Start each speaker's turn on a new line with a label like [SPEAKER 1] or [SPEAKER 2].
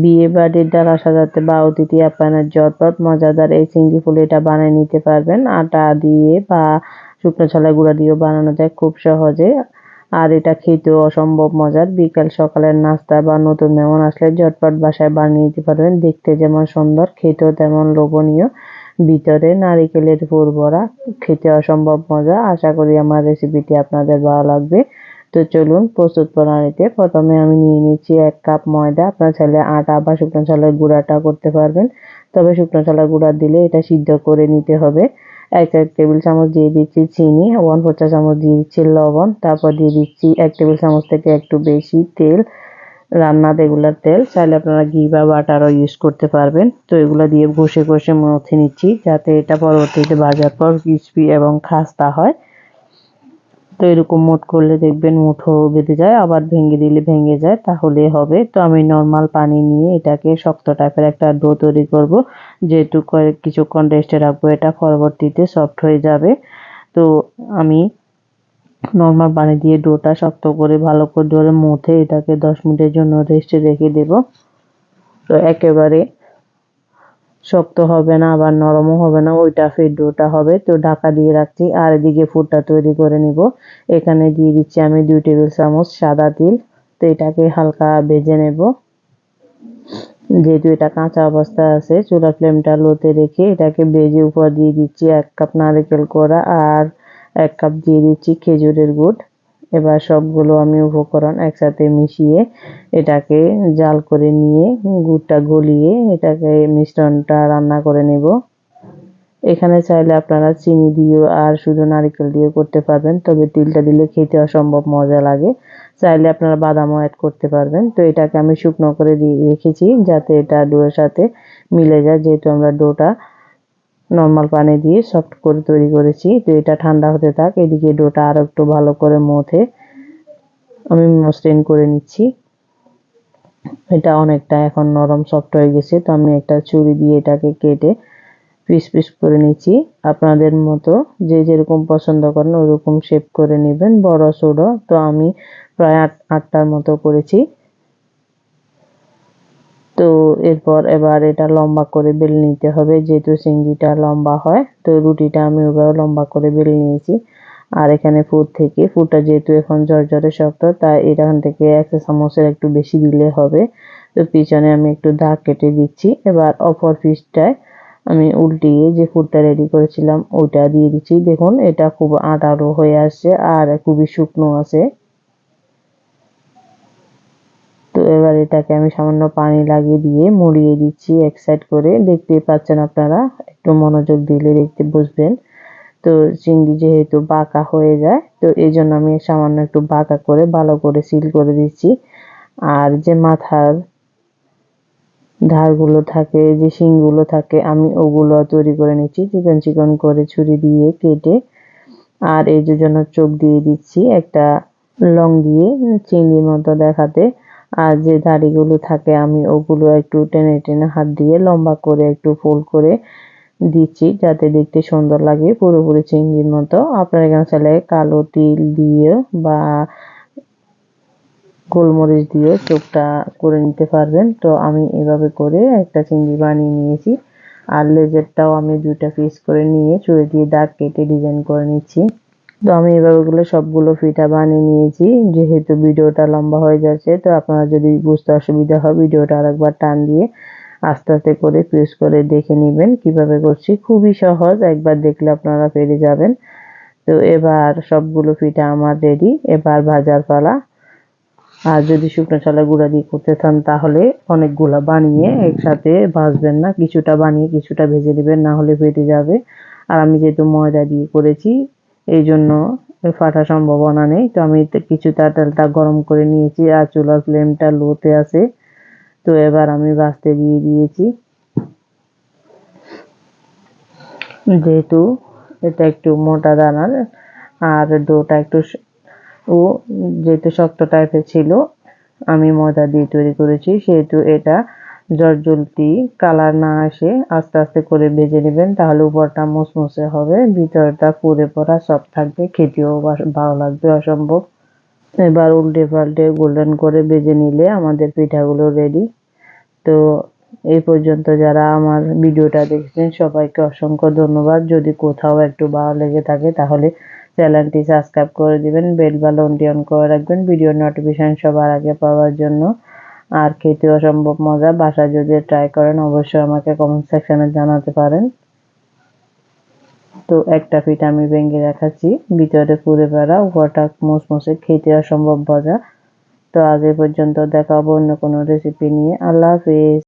[SPEAKER 1] বিয়ে বাড়ির ডালা সাজাতে বা অতিথি আপ্যায়নের জটপট, মজাদার এই চিংড়ি ফুলিটা বানিয়ে নিতে পারবেন। আটা দিয়ে বা শুকনো ছলায় গুঁড়া দিয়েও বানানো যায় খুব সহজে। আর এটা খেতেও অসম্ভব মজার। বিকাল সকালের নাস্তা বা নতুন মেহমান আসলে ঝটপট বাসায় বানিয়ে নিতে পারবেন। দেখতে যেমন সুন্দর, খেতেও তেমন লোভনীয়। ভিতরে নারিকেলের পুর ভরা খেতে অসম্ভব মজা। আশা করি আমার রেসিপিটি আপনাদের ভালো লাগবে। তো চলুন প্রস্তুত প্রণালীতে। প্রথমে আমি নিয়ে নিচ্ছি এক কাপ ময়দা। আপনার চাইলে আটা বা শুকনো চালের গুঁড়াটা করতে পারবেন। তবে শুকনো চালের গুঁড়া দিলে এটা সিদ্ধ করে নিতে হবে। এক এক টেবিল চামচ দিয়ে দিচ্ছি চিনি, ওয়ান ফোর চা চামচ দিয়ে দিচ্ছি লবণ, তারপর দিয়ে দিচ্ছি এক টেবিল চামচ থেকে একটু বেশি তেল, রান্না রেগুলার তেল। চাইলে আপনারা ঘি বা বাটারও ইউজ করতে পারবেন। তো এগুলো দিয়ে ঘষে ঘষে মথে নিচ্ছি যাতে এটা পরবর্তীতে ভাজার পর ক্রিসপি এবং খাস্তা হয়। তো এরকম মোট করলে দেখবেন মুঠো বেঁধে যায়, আবার ভেঙে দিলে ভেঙে যায়, তাহলে হবে। তো আমি নর্মাল পানি নিয়ে এটাকে শক্ত টাইপের একটা ডো তৈরি করব, যেহেতু কয়েক, কিছুক্ষণ রেস্টে রাখব, এটা পরবর্তীতে সফট হয়ে যাবে। তো আমি নর্মাল পানি দিয়ে ডোটা শক্ত করে ভালো করে ধরে মুথে এটাকে দশ মিনিটের জন্য রেস্টে রেখে দেব। তো একেবারে শক্ত হবে না আবার নরমও হবে না, ওইটা ফের ডোটা হবে। তো ঢাকা দিয়ে রাখছি, আর এদিকে ফুডটা তৈরি করে নিব। এখানে দিয়ে দিচ্ছি আমি দুই টেবিল চামচ সাদা তিল। তো এটাকে হালকা ভেজে নেব। যেহেতু এটা কাঁচা অবস্থা আছে, চুলা ফ্লেমটা লোতে রেখে এটাকে ভেজে উপর দিয়ে দিচ্ছি এক কাপ নারকেল কোড়া আর এক কাপ দিয়ে দিচ্ছি খেজুরের গুড়। এবার সবগুলো আমি উপকরণ একসাথে মিশিয়ে এটাকে জাল করে নিয়ে গুড়টা গলিয়ে এটাকে মিশ্রণটা রান্না করে নেব। এখানে চাইলে আপনারা চিনি দিয়েও আর শুধু নারিকেল দিয়েও করতে পারবেন, তবে তিলটা দিলে খেতে অসম্ভব মজা লাগে। চাইলে আপনারা বাদামও অ্যাড করতে পারবেন। তো এটাকে আমি শুকনো করে দিয়ে রেখেছি যাতে এটা ডোয়ের সাথে মিলে যায়, যেহেতু আমরা ডোটা নর্মাল পানি দিয়ে সফট করে তৈরি করেছি। তো এটা ঠান্ডা হতে থাক, এদিকে ডোটা আরও একটু ভালো করে মথে আমি মসৃণ করে নিচ্ছি। এটা অনেকটা এখন নরম সফট হয়ে গেছে, তো আমি একটা ছুরি দিয়ে এটাকে কেটে পিস পিস করে নিচ্ছি। আপনাদের মতো যে যেরকম পছন্দ করেন ওরকম শেপ করে নেবেন, বড় ছোট। তো আমি প্রায় আট, আটটার মতো করেছি। তো এরপর এবার এটা লম্বা করে বেলে নিতে হবে। যেহেতু চিংড়িটা লম্বা হয়, তো রুটিটা আমি ওভাবে লম্বা করে বেলে নিয়েছি। আর এখানে ফুড থেকে ফুডটা যেহেতু এখন জ্বরে শক্ত, তাই এখান থেকে এক চামচের একটু বেশি দিলে হবে। তো পিছনে আমি একটু দাগ কেটে দিচ্ছি। এবার অপর পিসটায় আমি উল্টিয়ে যে ফুডটা রেডি করেছিলাম, ওইটা দিয়ে দিচ্ছি। দেখুন, এটা খুব আটারো হয়ে আসছে আর খুবই শুকনো আছে তো এবার এটাকে আমি সামান্য পানি লাগিয়ে দিয়ে মুড়িয়ে দিচ্ছি, এক সাইড করে। দেখতেই পাচ্ছেন আপনারা, একটু মনোযোগ দিলে দেখতে বুঝবেন। তো চিংড়ি যেহেতু বাঁকা হয়ে যায়, তো এই জন্য আমি সামান্য একটু বাঁকা করে, ভালো করে সিল করে দিচ্ছি। আর যে মাথার ধারগুলো থাকে, যে শিংগুলো থাকে, আমি ওগুলো তৈরি করে নিচ্ছি। চিকন চিকন করে ছুরি দিয়ে কেটে, আর এই জন্য চোখ দিয়ে দিচ্ছি একটা লং দিয়ে চিংড়ির মতো দেখাতে। আর যে দাড়িগুলো থাকে, আমি ওগুলো একটু টেনে টেনে হাত দিয়ে লম্বা করে একটু ফুল করে দিচ্ছি, যাতে দেখতে সুন্দর লাগে পুরোপুরি চিংড়ির মতো। আপনারা এখানে চাইলে কালো তিল দিয়ে বা গোলমরিচ দিয়ে চোখটা করে নিতে পারবেন। তো আমি এভাবে করে একটা চিংড়ি বানিয়ে নিয়েছি। আর লেজেরটাও আমি দুইটা পিস করে নিয়ে চুড়ে দিয়ে দাগ কেটে ডিজাইন করে নিচ্ছি। তো আমি এভাবে গুলো সবগুলো ফিটা বানিয়ে নিয়েছি। যেহেতু ভিডিওটা লম্বা হয়ে যাচ্ছে, তো আপনারা যদি বুঝতে অসুবিধা হয়, ভিডিওটা আরেকবার টান দিয়ে আস্তে আস্তে করে প্রেস করে দেখে নেবেন। কীভাবে করছি? খুবই সহজ, একবার দেখলে আপনারা পেরে যাবেন। তো এবার সবগুলো ফিটা আমার রেডি এবার ভাজার পালা। আর যদি শুকনো চালের গুঁড়া দিয়ে করতে চান, তাহলে অনেকগুলো বানিয়ে একসাথে ভাজবেন না। কিছুটা বানিয়ে কিছুটা ভেজে নেবেন, না হলে ফেটে যাবে। আর আমি যেহেতু ময়দা দিয়ে করেছি এই জন্য ফাটার সম্ভাবনা নেই। তো আমি কিছুটা তেলটা গরম করে নিয়েছি, আর চুলার ফ্লেমটা লোতে আছে। তো এবার আমি ভাজতে দিয়ে দিয়েছি। যেহেতু এটা একটু মোটা দানার, আর ডোটা একটু ও যেহেতু শক্ত টাইপের ছিল, আমি ময়দা দিয়ে তৈরি করেছি, সেহেতু এটা জলটি কালার না আসে, আস্তে আস্তে করে ভেজে নেবেন, তাহলে উপরটা মুসমুসে হবে, ভিতরটা পুড়ে পড়া সব থাকবে, খেতেও ভালো লাগবে, অসম্ভব। এবার উল্টে পাল্টে গোল্ডেন করে ভেজে নিলে আমাদের পিঠাগুলো রেডি তো এই পর্যন্ত যারা আমার ভিডিওটা দেখছেন, সবাইকে অসংখ্য ধন্যবাদ। যদি কোথাও একটু ভালো লেগে থাকে, তাহলে চ্যানেলটি সাবস্ক্রাইব করে দিবেন, বেল বাটনটি অন করে রাখবেন ভিডিও নোটিফিকেশন সবার আগে পাওয়ার জন্য। আর খেতে অসম্ভব মজা। বাসা যদি ট্রাই করেন, অবশ্যই আমাকে কমেন্ট সেকশনে জানাতে পারেন। তো একটা ফিট আমি ভেঙে দেখাচ্ছি। ভিতরে পুরে বেড়া উপরটা মুসমুসে খেতে অসম্ভব মজা। তো আজ পর্যন্ত দেখা হব অন্য কোনো রেসিপি নিয়ে। আল্লাহ হাফিজ।